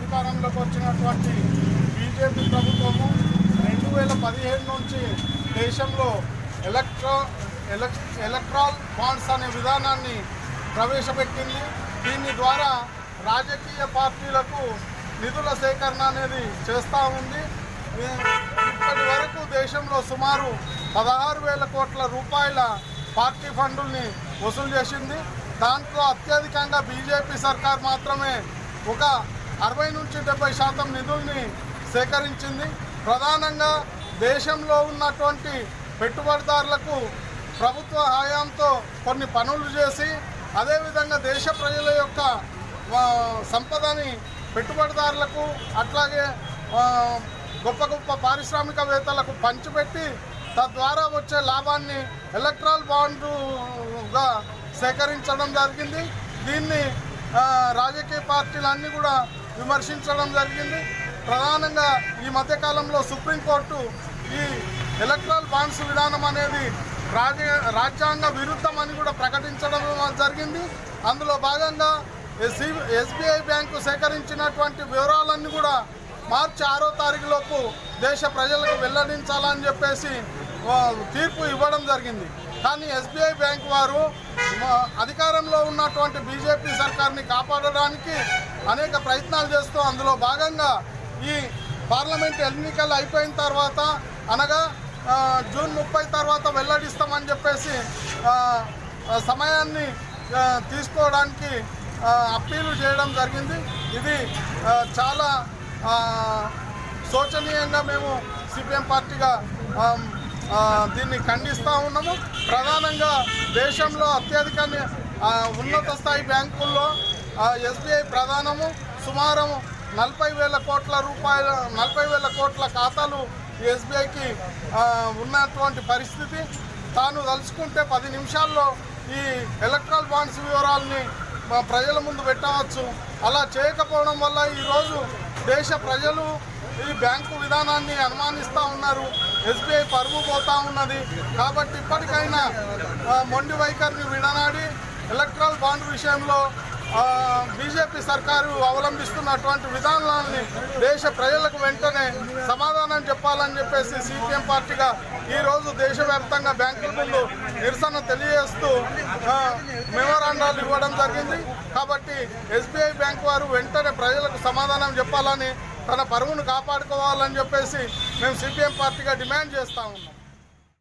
అధికారంలోకి వచ్చినటువంటి బీజేపీ ప్రభుత్వము రెండు వేల పదిహేడు నుంచి దేశంలో ఎలక్ట్రో ఎలక్ ఎలక్ట్రాల్ బాండ్స్ అనే విధానాన్ని ప్రవేశపెట్టింది. దీని ద్వారా రాజకీయ పార్టీలకు నిధుల సేకరణ అనేది చేస్తూ ఉంది. ఇప్పటి వరకు దేశంలో సుమారు పదహారు వేల కోట్ల రూపాయల పార్టీ ఫండుల్ని వసూలు చేసింది. దాంట్లో అత్యధికంగా బీజేపీ సర్కార్ మాత్రమే ఒక అరవై నుంచి డెబ్బై శాతం నిధుల్ని సేకరించింది. ప్రధానంగా దేశంలో ఉన్నటువంటి పెట్టుబడిదారులకు ప్రభుత్వ హయాంతో కొన్ని పనులు చేసి అదేవిధంగా దేశ ప్రజల యొక్క సంపదని పెట్టుబడిదారులకు అట్లాగే గొప్ప గొప్ప పారిశ్రామికవేత్తలకు పంచిపెట్టి తద్వారా వచ్చే లాభాన్ని ఎలక్ట్రాల్ బాండుగా సేకరించడం జరిగింది. దీన్ని రాజకీయ పార్టీలన్నీ కూడా విమర్శించడం జరిగింది. ప్రధానంగా ఈ మధ్యకాలంలో సుప్రీంకోర్టు ఈ ఎలక్ట్రల్ బాండ్స్ విధానం అనేది రాజ రాజ్యాంగ విరుద్ధమని కూడా ప్రకటించడం జరిగింది. అందులో భాగంగా ఎస్బీఐ బ్యాంకు సేకరించినటువంటి వివరాలన్నీ కూడా మార్చి ఆరో తారీఖులోపు దేశ ప్రజలకు వెల్లడించాలని చెప్పేసి తీర్పు ఇవ్వడం జరిగింది. కానీ ఎస్బీఐ బ్యాంక్ వారు అధికారంలో ఉన్నటువంటి బీజేపీ సర్కార్ని కాపాడడానికి అనేక ప్రయత్నాలు చేస్తూ అందులో భాగంగా ఈ పార్లమెంట్ ఎన్నికలు అయిపోయిన తర్వాత అనగా జూన్ ముప్పై తర్వాత వెల్లడిస్తామని చెప్పేసి సమయాన్ని తీసుకోవడానికి అప్పీలు చేయడం జరిగింది. ఇది చాలా శోచనీయంగా మేము సిపిఎం పార్టీగా దీన్ని ఖండిస్తూ ఉన్నాము. ప్రధానంగా దేశంలో అత్యధిక ఉన్నత స్థాయి బ్యాంకుల్లో ఎస్బీఐ ప్రధానము సుమారు నలభై వేల కోట్ల రూపాయల నలభై వేల కోట్ల ఖాతాలు ఎస్బీఐకి ఉన్నటువంటి పరిస్థితి. తాను తలుచుకుంటే పది నిమిషాల్లో ఈ ఎలక్ట్రల్ బాండ్స్ వివరాలని ప్రజల ముందు పెట్టవచ్చు. అలా చేయకపోవడం వల్ల ఈరోజు దేశ ప్రజలు ఈ బ్యాంకు విధానాన్ని అనుమానిస్తూ ఉన్నారు. ఎస్బీఐ పరుగు పోతా ఉన్నది. కాబట్టి ఇప్పటికైనా మొండి వైఖరిని విడనాడి ఎలక్ట్రల్ బాండ్ విషయంలో బీజేపీ సర్కారు అవలంబిస్తున్నటువంటి విధానాలని దేశ ప్రజలకు వెంటనే సమాధానం చెప్పాలని చెప్పేసి సిపిఎం పార్టీగా ఈరోజు దేశవ్యాప్తంగా బ్యాంకుల ముందు నిరసన తెలియజేస్తూ మెమోరాండాలు ఇవ్వడం జరిగింది. కాబట్టి ఎస్బీఐ బ్యాంక్ వారు వెంటనే ప్రజలకు సమాధానం చెప్పాలని తన పరువును కాపాడుకోవాలని చెప్పేసి మేము సిపిఎం పార్టీగా డిమాండ్ చేస్తూ ఉన్నాం.